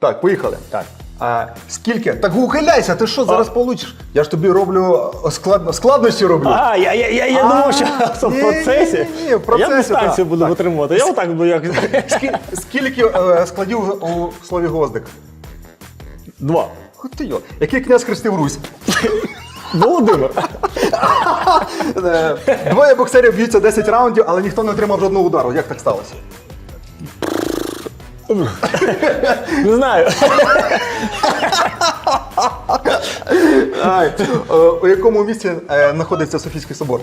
Так, поїхали. Так. А, скільки? Так ухиляйся, ти що зараз получиш? Я ж тобі роблю е, склад... складності роблю. А, я, я, я, я А, думав, що в процесі. ні, ні, ні, в процесі, Я дистанцію так, буду так. витримувати. Я отак буду як. Скі- Скільки е, складів у слові гвоздик? Два. Хуй ти йо. Який князь хрестив Русь? Володимир. Е, Двоє боксерів б'ються 10 раундів, але ніхто не отримав жодного удару. Як так сталося? Не знаю. Ай, е, у якому місці е, знаходиться Софійський собор?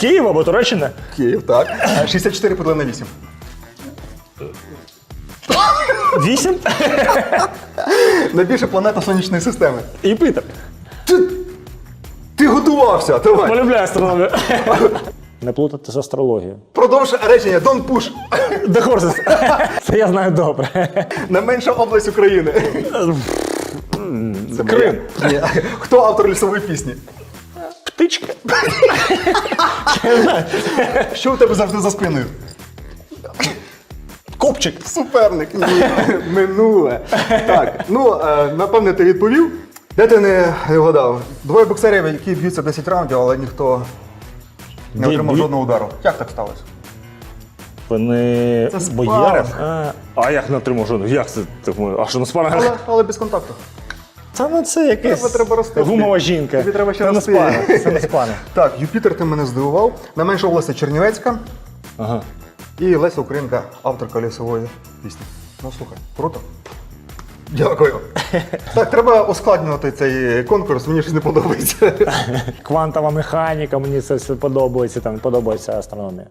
Київ або Туреччина? Київ, так. Е, 64 поділи на 8. Вісім. Найбільша планета сонячної системи. Юпітер. Ти, ти готувався, давай. Полюбляю астрономію. Не плутати з астрологією. Продовж речення Don't push. Де Хорсес? Це я знаю добре. Найменша область України. Це. Крим. Ні. Хто автор лісової пісні? Птичка. Що у тебе завжди за спиною? Копчик. Суперник. Ні. Минуле. Так, ну, е, напевне, ти відповів. Де ти не не вгадав? Двоє боксерів, які б'ються 10 раундів, але ніхто не отримав жодного удару. Як так сталося? Вони Це спаринг. А, а як не отримав жодного? Як це? так ми- А що на спарах? Але, але без контакту. Та ну це якесь Тебе треба рости. гумова жінка. Тобі треба ще Це не рости. спаринг, Це не спаринг. Так, Юпітер, ти мене здивував. Найменша область Чернівецька. Ага. І Леся Українка, авторка лісової пісні. Ну слухай, круто. Дякую. Так, треба ускладнювати цей конкурс, мені щось не подобається. Квантова механіка, мені це все подобається, там подобається астрономія.